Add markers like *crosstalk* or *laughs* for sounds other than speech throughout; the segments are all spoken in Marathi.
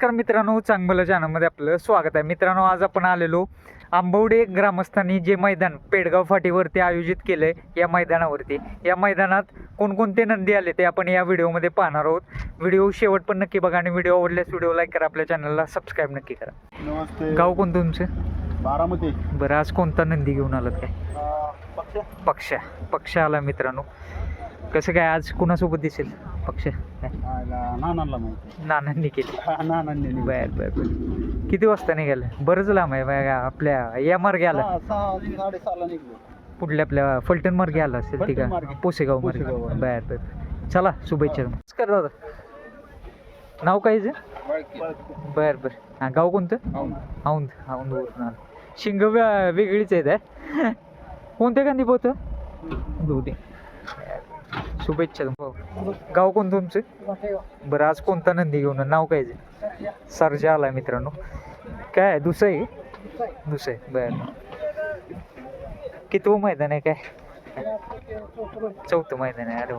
नमस्कार मित्रांनो चांगलं चॅनलमध्ये आपलं स्वागत आहे. मित्रांनो आज आपण आलेलो आंबवडे ग्रामस्थांनी जे मैदान पेडगाव फाटीवरती आयोजित केलं आहे या मैदानावरती. या मैदानात कोणकोणते नंदी आले ते आपण या व्हिडिओमध्ये पाहणार आहोत. व्हिडिओ शेवट पण नक्की बघा आणि व्हिडिओ आवडल्यास व्हिडिओ लाईक करा आपल्या चॅनलला सबस्क्राईब नक्की करा. नमस्ते. गाव कोणतं तुमचं? बारामती. बरं आज कोणता नंदी घेऊन आलात काय? पक्ष. पक्षा. पक्ष आला मित्रांनो. कसं काय आज कुणासोबत दिसेल पक्ष? काय नानांना माहिती नानांनी केली. नानांनी बर बर बर. किती वाजता निघालं? बरंच लांब आहे बघा, आपल्या या मार्गे आला. सहा साडेसहाला निघलो. कुठल्या आपल्या फलटण मार्गे आला असेल ठीक फलटण आहे मार्गे. पुसेगाव मार्गे. पुसेगाव. बर बर चला शुभेच्छा. नमस्कार दादा. नाव काय हिचं? बर बर. हा गाव कोणतं? औंध. औंध. वरून आलं. शिंग वे- वेगळीच आहेत आहे कोणत्या गांधी पोहतं दोन्ही शुभेच्छा गाव कोण तुमचं? बरं आज कोणता नंदी घेऊन? नाव काय हिचं? आला आलाय मित्रांनो. काय आहे? दुसरं आहे? दुसरं आहे. बर. किती मैदान आहे काय? चौथं मैदान आहे. अरे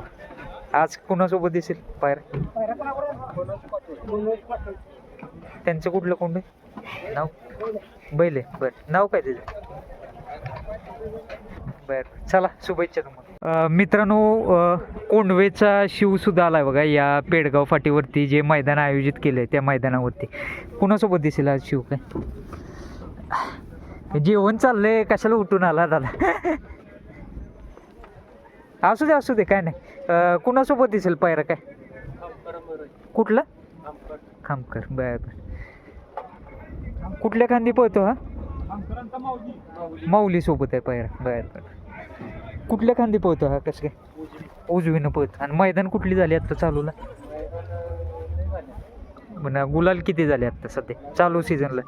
आज कुणासोबत दिसेल पायर? त्यांचं कुठलं कोंड आहे? नाव? बैले बरं. नाव काय त्याचं? बर. चला शुभेच्छा तुम्हाला. मित्रांनो कोंडवेचा शिव सुद्धा आलाय बघा या पेडगाव फाटीवरती जे मैदान आयोजित केलंय त्या मैदानावरती. कुणासोबत दिसेल आज शिव काय? जेवण चाललंय कशाला उठून आला दादा? असू दे असू दे काय नाही. कुणासोबत दिसेल पायरा काय? कुठलं? खामकर बर बर. कुठल्या खांदी पळतो हा? माऊली. सोबत आहे पायरा बर बर. कुठल्या खांदी पळतो हा? कसं काय? उजवीनं पळतो. आणि मैदान कुठली झाली आत्ता चालूला? म्हणा गुलाल किती झाले आत्ता सध्या? चालू सीझनला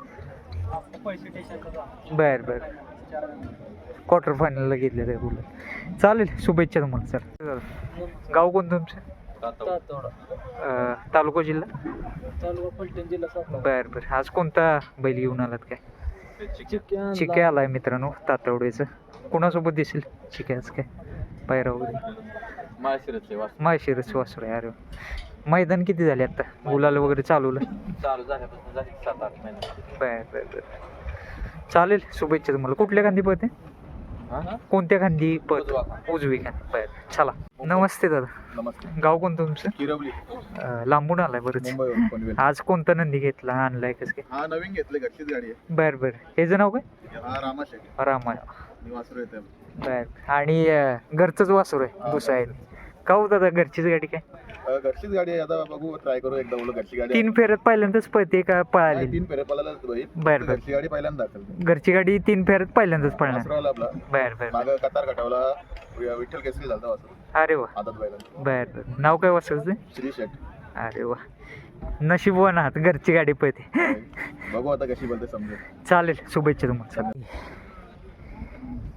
बर बर. क्वार्टर फायनलला घेतले ते गुलाल. चालेल शुभेच्छा तुम्हाला सर गाव कोणतं तुमचं? तालुका जिल्हा? बर बर. आज कोणता बैल घेऊन आलात काय? चिके आलाय मित्रांनो तातवडेचं कुणासोबत दिसेल? चिक्याच काय पायरा वगैरे? माळशिरस वासुर. आहे अरे वा. मैदान किती झाले आता? गुलाल वगैरे चालवलं? चालू झाल्यापासून झाली सात आठ महिने बर बर बर. चालेल शुभेच्छा तुम्हाला. कुठल्या गांधी पळते? कोणत्या गांधी पळत? उजवी गांधी बर चला. नमस्ते दादा. नमस्ते. गाव कोणतं तुमचं? किरवली अं, लांबून आलाय बरंच. मुंबईवरून पनवेल आज कोणता नंदी घेतला आणलाय कसं काय? हा नवीन घेतले घरचीच गाडी बर बर. हेच नाव काय? आहे हा रामा. येते बर. आणि अं, घरचंच वासूर आहे दुसरं आहे. का हो दादा घरचीच गाडी काय? घरचीच गाडी आहे. आता बघू ट्राय करू एकदा बोलू घरची गाडी. तीन फेऱ्यात पहिल्यांदाच पळते का आहे. पळाली तीन फेरे पळायला भाई. बर बर. घरची गाडी पहिल्यांदा दाखल. घरची गाडी तीन फेऱ्यात पहिल्यांदाच पळणार. वासरू आपला. बर बर माग कतार कटावला. विठ्ठल केसरी वासरू. अरे वा. आदत बर बर. नाव काय वासरचं? श्री शेट अरे वा. नशीबवान आहात घरची गाडी पळते. बघू आता कशी बोलते समजेल. चालेल शुभेच्छा तुम्हाला.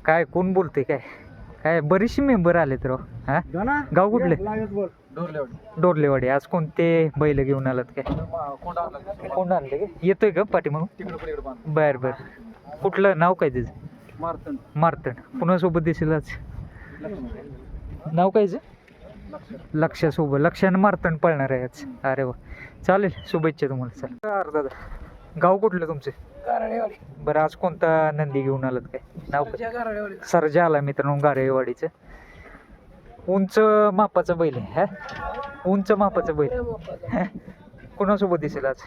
काय कोण बोलते काय? काय बरीचशी मेंबर आले तर हा? गाव कुठले? डोरलेवाडी. आज कोणते बैल घेऊन आलात काय? कोण आणले का. येतोय का पाठी म्हणून बर बर. कुठलं नाव काय त्याचं? मारतण कुणासोबत दिसेल आज? नाव काय लक्षासोबत. लक्षानं मारतण पळणार आहे आज. अरे वा. चालेल. शुभेच्छा तुम्हाला. चल. अर्धा. गाव कुठलं तुमचे? बरं आज कोणता नंदी घेऊन आलात काय? नाव काय? सरजा आला मित्रांनो गारेवाडीचं उंच मापाचं बैल आहे हा? उंच मापाचं बैल. कुणासोबत दिसेल आज?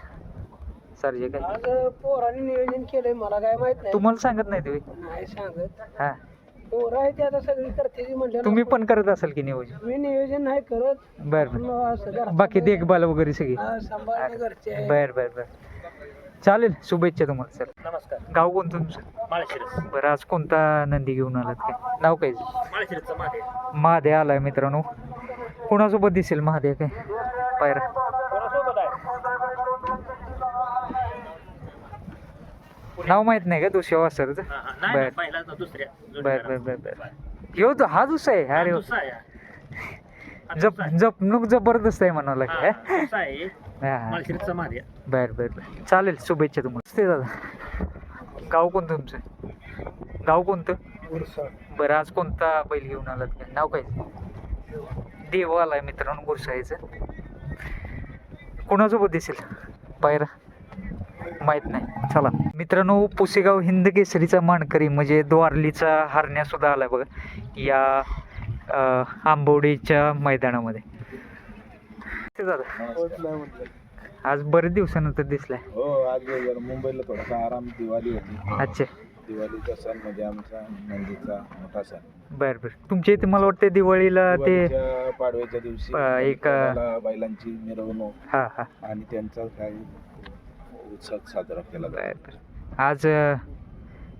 सरजे काय? आज पोराने नियोजन केलंय मला काय माहीत नाही. तुम्हाला सांगत नाही तुम्ही? नाही सांगत. हा. पोरं आहे ते आता सगळी करते तुम्ही पण करत असाल की नियोजन? मी नियोजन नाही करत. बर पण बर असं घरात बाकी देखभाल वगैरे सगळी? हा, सांभाळणे घरचे आहे. बर बर बर. चालेल शुभेच्छा तुम्हाला सर. नमस्कार. गाव कोणतं तुमचं? माळशिरस. बरं आज कोणता नंदी घेऊन आलात काय? नाव काय? माळशिरसचा मागे महादेव आलाय मित्रांनो. कोणासोबत दिसेल महादेव काय? पायरा. कोणासोबत आहे? नाव माहीत नाही का दुसऱ्या वासरचं? बर. पहिला दुसऱ्या. बर बर बर बर. ह्यो तो हा दुसरा आहे. अरे वा. जप जपणूक जबरदस्त आहे म्हणावं लागेल हा, हा. बर बर बर. चालेल शुभेच्छा तुम्हाला. ते दादा. गाव कोणतं तुमचं? गाव कोणतं? बरं आज कोणता बैल घेऊन आलात? काय नाव काय? देव आलाय मित्रांनो गुरसाईचं कोणासोबत दिसेल? पायरा? माहीत नाही. चला. मित्रांनो पुसेगाव हिंद केसरीचा मानकरी म्हणजे द्वारलीचा हरण्या सुद्धा आलाय बघा. या अं, आंबवडीच्या मैदानामध्ये. ते दादा. आज बरेच दिवसानंतर दिसलाय. हो आज जरा मुंबईला थोडासा आराम दिवाळी होती. अच्छा. दिवाळीचा सण म्हणजे आमचा नंदीचा मोठा सण. बर बर. तुमच्या इथे मला वाटतं दिवाळीला ते दिवाळीच्या पाडव्याच्या दिवशी एक, अं, बैलाला बैलांची मिरवणूक हा हा. आणि त्यांचा काही उत्सव साजरा केला जातो. बर आज अं,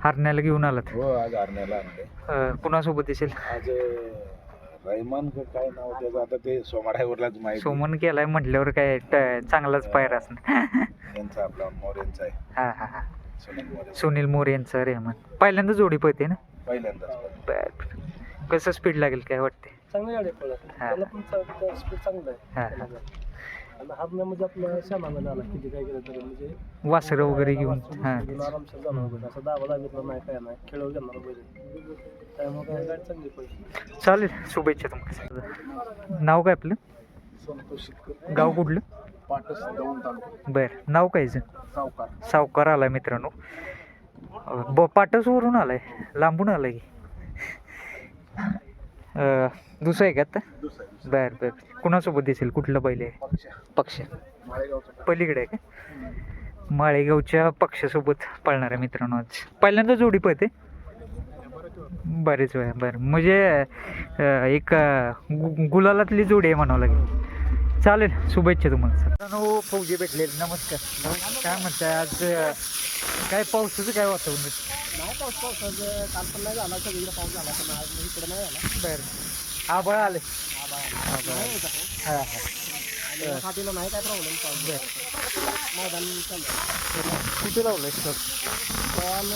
हरण्याला घेऊन आलात. हो आज आरण्याला आणले अं, कुणासोबत दिसेल? आज रहमान का काय नाव त्याचं? आता ते सोमाड्यावरलाच माहिती. सोमन केलाय म्हटल्यावर काय ट- चांगलाच पायर असणार. *laughs* यांचा आपला मोरेंचा आहे. हा हा हा. सुनील मोरे. सुनील मोरे यांचं रेहमान. पहिल्यांदा जोडी पळते ना? पहिल्यांदाच बर बर. कसं स्पीड लागेल काय वाटते चांगली गाडी आहे पळत हा. त्याला पण स्पीड चांगलं आहे. हा हा. आणि हारण्या म्हणजे आपलं श्यामाला आला किती काय केलं तरी म्हणजे वासरं वगैरे घेऊन. हा. आरामशीर जाणार असं दाबा दागितलं नाही काय नाही. खेळव घेणार त्यामुळे काय गाडी चांगली पाहिजे चालेल शुभेच्छा तुम्हाला. नाव काय आपलं? संतोष गाव कुठलं? पाटस तालुका. बर नाव कायचं सावकार. सावकार आलाय मित्रांनो. अं, ब पाटसवरून आलाय लांबून आलाय की. अं, दुसरं आहे का आता? दुसरा बर बर. कुणासोबत दिसेल? कुठलं पहिले? पक्ष. पक्ष. माळेगावचा पलीकडे आहे का? माळेगावच्या पक्षासोबत पळणार आहे मित्रांनो आज. पहिल्यांदा जोडी पळते. बरेच वेळा बरं. म्हणजे एक गु गुलालातली जोडी आहे म्हणावं लागेल. चालेल शुभेच्छा तुम्हाला मित्रांनो फौजी भेटले. नमस्कार. काय म्हणताय आज काय पावसाचं काय वातावरण नाही पाऊस पावसाचं काल पण नाही झाला. सगळीकडे पाऊस झाला पण आज इकडे नाही झाला. बरं. आबळ आले. हां हां. नाही काय प्रॉब्लेम पाऊस. मैदान चाललं कुठे लावलंय सर? पण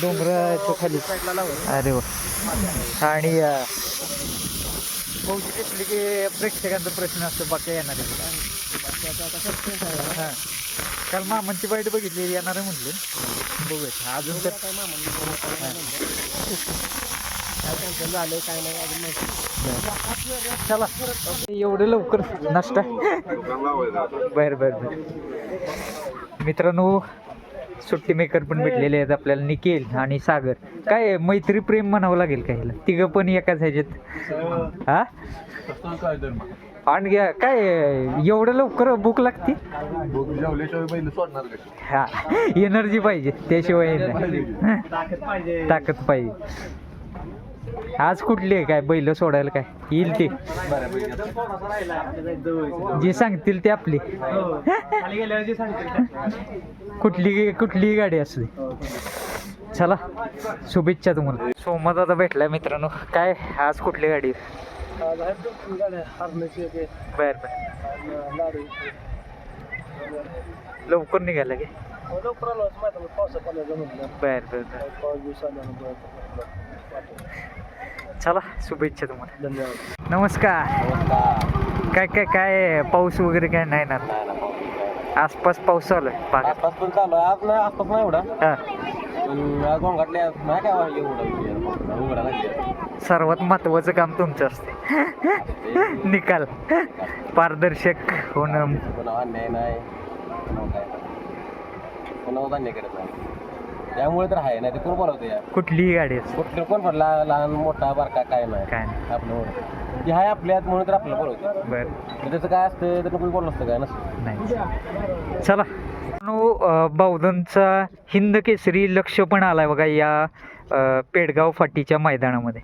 डोंगराच्या खाली. साईडला लावलं अरे वा. आणि अं, फौजी घेतली की प्रेक्षकांचा प्रश्न असतो बाकी येणार आहे. हां. काल मामांची बाईट बघितली येणार आहे म्हटलं बघूया अजून तर काय मामा काय टेन्शन झालं काय नाही अजून माहिती चला. एवढं लवकर नाश्ता. बर बर बर. मित्रांनो सुट्टी मेकर पण भेटलेले आहेत आपल्याला निखिल आणि सागर. काय मैत्री प्रेम म्हणावं लागेल का ह्याला? तिघं पण एकाच ह्याच्यात. हा? आणि घ्या काय एवढं लवकर भूक लागते? हा एनर्जी पाहिजे त्याशिवाय नाही. ताकद पाहिजे. आज कुठली आहे? काय बैल सोडायला काय? येईल ते. जी सांगतील ते आपली. कुठली कुठलीही गाडी असू दे चला शुभेच्छा तुम्हाला. सोमदादा भेटलाय मित्रांनो. काय आज कुठली गाडी? आहे, बर बर. लवकर निघाला की? लवकर बर बर बर. चला शुभेच्छा तुम्हाला. धन्यवाद. नमस्कार. काय काय काय पाऊस वगैरे काय नाही ना? आसपास पाऊस चालू आहे भागात. आसपास पण चालू आहे. आज नाही आसपास नाही एवढा. हा. पण आज गोंगाटल्या नाही काय एवढं. उघडा लागले. सर्वात महत्वाचं काम तुमचं असते. *laughs* निकाल. पारदर्शक होणं. कोणावर अन्याय नाही. कोणावर काय कोणावर अन्याय करत नाही. त्यामुळे तर आहे नाही ते कोण बोलवते या कुठलीही गाडी असो कुठलं कोण पडला लहान मोठा बारका काय नाही. काय नाही. आपलं जे आहे आपल्यात म्हणून तर आपल्याला बोलवते. बर. तर त्याचं काय असतं तर कोणी बोललं असतं काय नसतं. नाही. चला. बावधनचा हिंद केसरी लक्ष पण आलाय बघा या अं, पेडगाव फाटीच्या मैदानामध्ये.